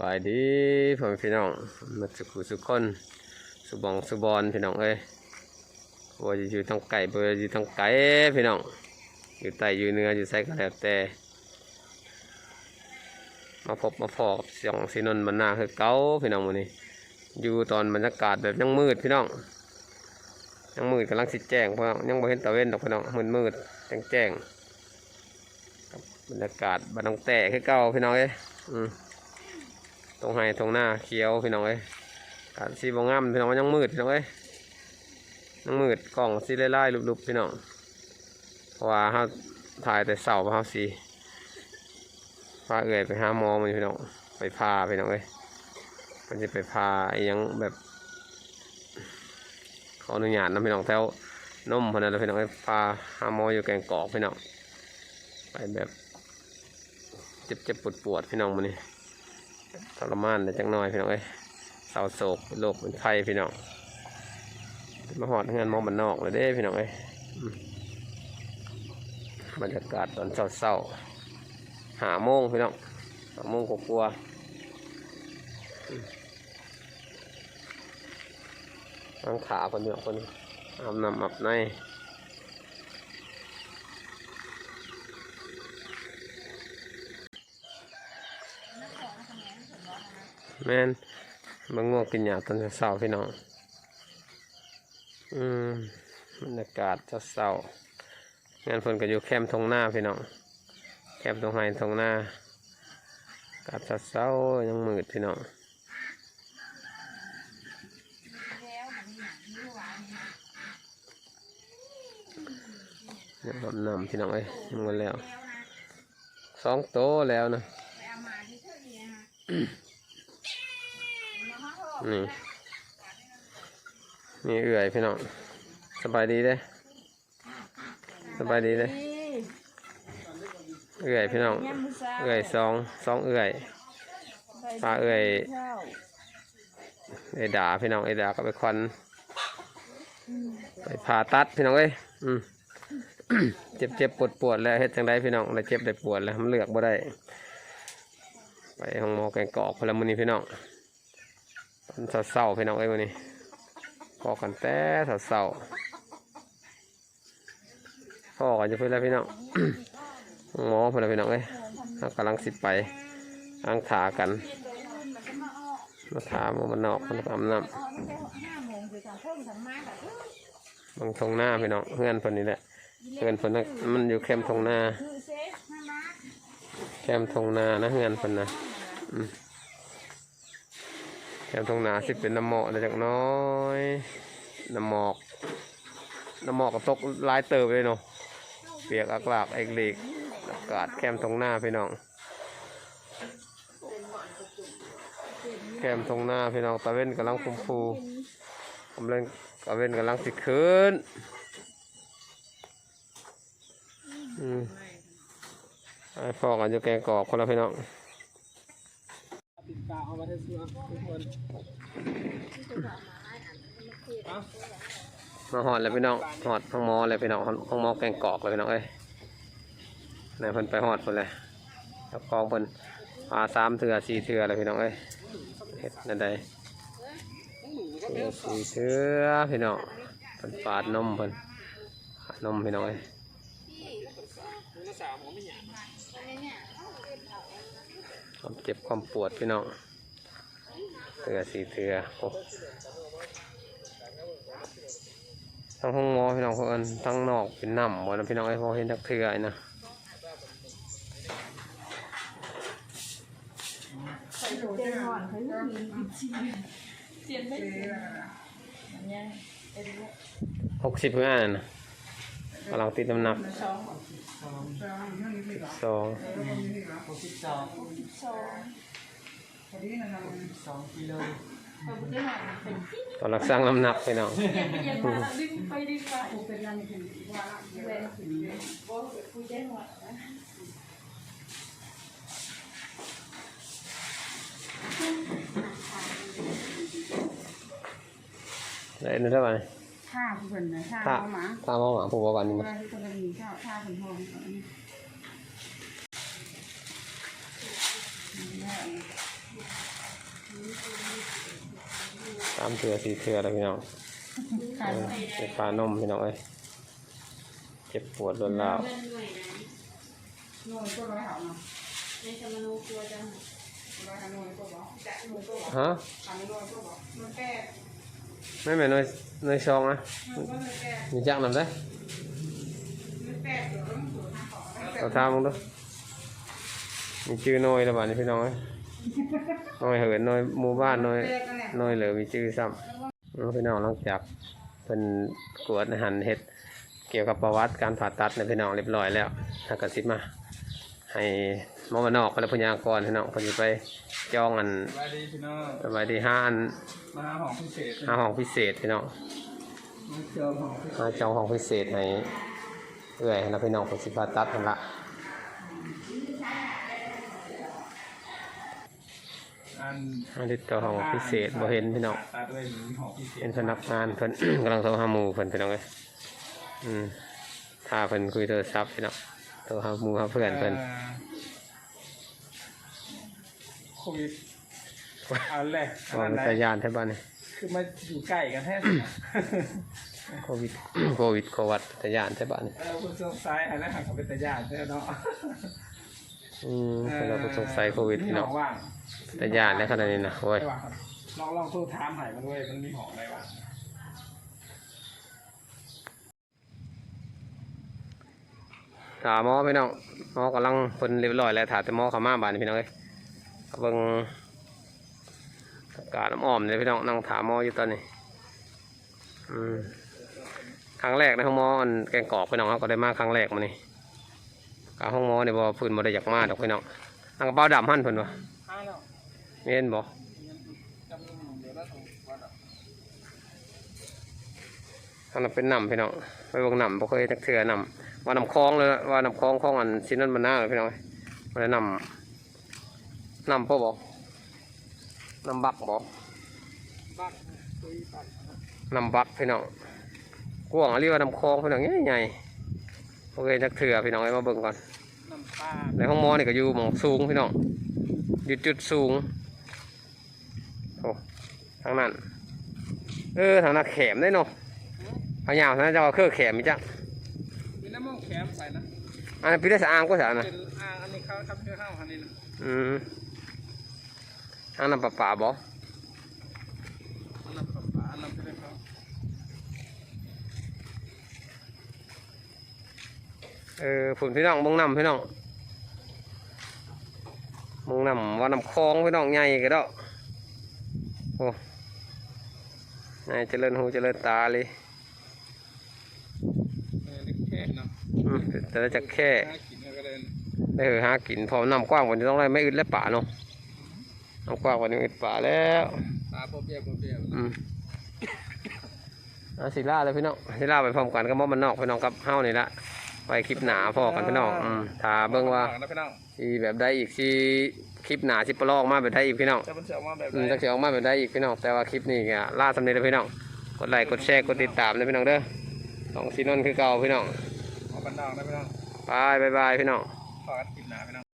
บายดีพ่อพี่น้องมาสุขุสุขคนสุบองสุบอนพี่น้องเอ้ยบ่จะอยู่ทางไก่บ่อยู่ทางไก่พี่น้องอยู่ใต้อยู่เนืออยู่ไสก็แล้วแต่ มาพบมาพอบสียงสีนนท์บรรณาคือเก้าพี่น้องมื้อนี้ อยู่ตอนบรรยากาศแบบยังมืดพี่น้องยังมืดกำลังสิแจ้งเพราะยังบ่เห็นตะเวนดอกพี่น้องมืดมืดแจ้งแจ้งบรรยากาศบ้านน้องแต่คือเก่าพี่น้องเอ้ยอืม ตรงไห้ตรงหน้าเขียวพี่น้องเอ้ยการสีบองงามพี่น้องว่ายังมืดพี่น้องเอ้ยยังมืดกล่องสีไล่ๆลุบๆพี่น้องเพราะว่าเขาถ่ายแต่เสาร์เขาสีพาเอื่อยไปหาหมอมันพี่น้องไปพาพี่น้องเอ้ยมันจะไปพาไอ้ยังแบบขออนุญาตนะพี่น้องแถวนมพนันแหละพี่น้องเอ้พาหาหมออยู่แกงกอกพี่น้องไปแบบเจ็บๆปวดๆพี่น้องมันนี่ ทรมานได้จังน้อยพี่น้องเอ้ยเศร้าโศกโรคเป็นไข้พี่น้องมาหอดงานมองบันนอกเลยเด้พี่น้องเอ้ยบรรยากาศตอนเศร้าๆหาโมงพี่น้องหาโมงกลัวๆอืมทั้งขาคนเดียวคนอาบน้ำอาบใน แม่นบางง่วงกินหยาตอนเช้าพี่น้องอืมบรรยากาศจะเศร้างานฝนก็อยู่แคมป์ทงหน้าพี่น้องแคมป์ตรงไฮทงหน้าอากาศเศร้ายังมืดพี่น้องรดน้ำพี่น้องเอ้ยยังหมดแล้วสองโตแล้วนะ นี่ นี่เอื่อยพี่น้องสบายดีเด้สบายดีเด้เอื่อยพี่น้องเอื่อยสองสองเอื่อยปลาเอื่อยเอยดาพี่น้องเอยดาก็ไปควันไปผ่าตัดพี่น้องเอ้ยอืมเจ็บเจ็บปวดปวดแล้วเฮ็ดจังไดพี่น้องแล้วเจ็บได้ปวดแล้วมันเลือกบ่ได้ ไปห้องหมอแกงกอกพลมือนี้พี่น้อง ตอนเศร้าพี่น้องเอ้ยวันนี้พอกันแต่เศร้าๆพ่อกันจะเพื่อนแล้วพี่น้องหมอเพื่อนแล้วพี่น้องเอ้ยกำลังสิไปอังขากันมาถามว่ามันนอกมันกำน้ำบางทงหน้าพี่น้องเพื่อนคนนี้แหละเพื่อนคนนั้นมันอยู่แคมทงหน้าแคมทงนานะเงินคนนะอืม แคมป์ทงนาสิเป็นน้ำหมอกนะจักน้อยน้ำหมอกน้ำหมอกก็ตกลายเติบเลยเนาะเปียกอักลากไอกลีกอากาศแคมป์ทงนาพี่น้องแคมป์ทงนาพี่น้องตะเว้นกำลังคุมฟูกำลังตะเว้นกำลังสิขึ้นอืมไอ้ฟอกกันอยู่แกงกรอกคนละพี่น้อง ติดกาเอามาให้เสื้อทุกคนมาหอดเลยพี่น้องหอดห้องหมอเลยพี่น้องห้องหมอแกงกอกเลยพี่น้องเอ้ยนายเพิ่นไปหอดเพิ่นเลยแล้วกองเพิ่นปลาสามเถื่อสี่เถื่อเลยพี่น้องเอ้ยเห็ดนั่นใดสี่เถื่อพี่น้องเพิ่นปาดนมเพิ่นนมพี่น้องเอ้ย นักสาวผมไม่หยาบ ความเจ็บความปวดพี่น้องเถื่อสีเถื่อโอ้ทั้งห้องหมอพี่น้องเพิ่อนทั้งนอกเป็นน้ำหมดนะพี่น้องไอ้พอเห็นทักเถื่อไอ้นะเจนก่อนเขาเรื่ที่เจียนไม่เจียนยเป็นหกสิบเพื่อนนะ กำลังติดน้ำหนักสองสองหกสิบสองสองพอดีนะครับสองกิโลเราไม่ได้หาเป็นที่กำลังสร้างน้ำหนักพี่น้องเย็นไปเย็นมาแล้วดึงไปดึงมาโอ้เป็นยังไงถึงว่าแรงถึงว่าคุยได้หมดนะได้นั่นเท่าไหร่ ท่าผู้คนนะท่าถ้าเขาหมาถ้ามองหมาผู้ประวันนี่เวนะลาที่คนมีท่าท่าคนทองสามเถื่อสี่เถื่อแล้วพี่น้องขาดเออเจ็บปลานมพี่น้องเอ้ยเจ็บปวดรวนราวเงินหน่วยนะหน่วยก็ร้อยหามาในสมโนครัวจังร้อยหาหน่วยก็บอกจะหน่วยก็บอกฮะหาหน่วยก็บอกหน่วยแปด ไม่แม่นน้อยน้อยชองนะหน่วยก็หน่วยแปดมีจักนำได้หน่วยแปดเดี๋ยวต้องสูตรห้าขอาทามมึงดูมีชื่อน้อยแล้วบ้านี้พี่น้องเอ้ยน้อยเหินน้อยหมู่บ้านน้อยน้อยเหลือมีชื่อซ้ำเอาพี่น้องหลังจากเป็นกวดหารเฮ็ดเกี่ยวกับประวัติการผ่าตัดในพี่น้องเรียบร้อยแล้วถ้ากระซิบมา ให้มอมานอกพลพยากรพี่น้องคนจะไป จองอันสวัสดีพี่น้องสบายดีห้าอันมาหาของพิเศษห้าห้องพิเศษพี่น้องมาเจอของพิเศษห้าจองห้องพิเศษให้เอื้อยให้เราพี่น้องคนสิผ่าตัดกันละอันห้าติดต่อห้องพิเศษบ่เห็นพี่น้องตาด้วยหมีของพิเศษเป็นพนักงานเพิ่นกำลังโทรหาหมู่เพิ่นพี่น้องเลยอืมถ้าเพิ่นคุยโทรศัพท์พี่น้องโทรหาหมู่หาเพื่อนเพิ่นโค วิดเอาแรกว่าเป็นสายานใช่ป่ะนี่คือมาอยู่ใกล้กันแท้โควิดโควิดโควัดสายานใช่ป่ะนี่เออคุณสงสัยอันนั้นหักกับเป็นตาญาติใช่เนาะอืมเพิ่นเราก็สงสัยโควิดพี่น้องว่างสายานแล้วขนาดนี้นะโอ้ยไม่ว่างครับลองลองโทรถามหายมันด้วยมันมีหอมอะไรบ้างถามหมอพี่น้องหมอกำลังเพิ่นเรียบร้อยแล้วถามแต่หมอเข้ามาบ้านนี่พี่น้องเอ้ยก็ เบิ่งกาน้ำอ้อมเลยพี่น้องนั่งถามมออยู่ตอนนี้ครั้งแรกในห้องมออันแกงกอกพี่น้องเขาก็ได้มาครั้งแรกมานี่กับห้องมอเนี่ยบ่เพื้นบ่ได้อยากมาดอกพี่น้องอังกระเป๋าดำหั่นพิ่นวะห้าแล้วมีเห็นบ่จำนวนเดี๋ยวเราถูกอันนั้นเป็นน้ำพี่น้องไปเบิ่งน้ำบ่เคยจักเทื่อน้ำว่าน้ำคลองเลยว่าน้ำคลองของอันสินนั้นมันน่าเลยพี่น้องบ่ได้น้ำ น้ำพ่อบ่น้ำบักบ่บ้านคุยบ้านน้ำบักพี่น้องกว้างเรียกว่าน้ำคลองพี่น้องใหญ่ๆโอเคจักเถื่อพี่น้องให้มาเบิ่งก่อนน้ำปลาในห้องหมอนี่ก็อยู่หมองสูงพี่น้องอยู่จุดสูงโอ้ทางนั้น เออทางนั้นแขมได้เนาะพยาวทางนั้นจะเอาเครื่องแขมมีจักมีน้ำมันแคมใส่นะอันนั้นพี่ได้สะอางก็สะนะเป็นอ่างอันนี้เขาทำเพื่อข้าวอันนี้นะอืม ทางน้ำประปาบ่อันนั้นปลาปลาอันนั้นเป็นเขาเออผุนพี่น้องมองน้ำพี่น้องมองน้ำว่าน้ำคลองพี่น้องใหญ่ก็ดอกโอ้ใหญ่เจริญหูเจริญตาเลยเออเล็กแค่เนาะอืมแต่ละจะแค่หากินก็ได้ได้เหอหากินพอน้ำกว้างกว่านี้ต้องได้ไม่อึดและป่าเนาะ น้ำกว้างกว่านี้อึดป่าแล้วปลาโปเปียโปเปียอืมเอาสิล่าเลยพี่น้องสิล่าไปพร้อมกันก็มอมันนอกพี่น้องกับเฮ้านี่ละไปคลิปหนาพอกันพี่น้องอืมถ้าเบิ่งว่านะพี่น้องสิแบบได้อีกสิคลิปหนาสิปลอกมาแบบได้อีกพี่น้องจะเป็นเสือมาแบบอืมจักสิออกมาแบบได้อีกพี่น้องแต่ว่าคลิปนี้ก็ล่าสำเร็จแล้วพี่น้องกดไลค์กดแชร์กดติดตามนะพี่น้องเด้อสองซีนนท์คือเก่าพี่น้องเอาบันดาลนะพี่น้องบายบายบายพี่น้องขอกันกินหนาพี่น้อง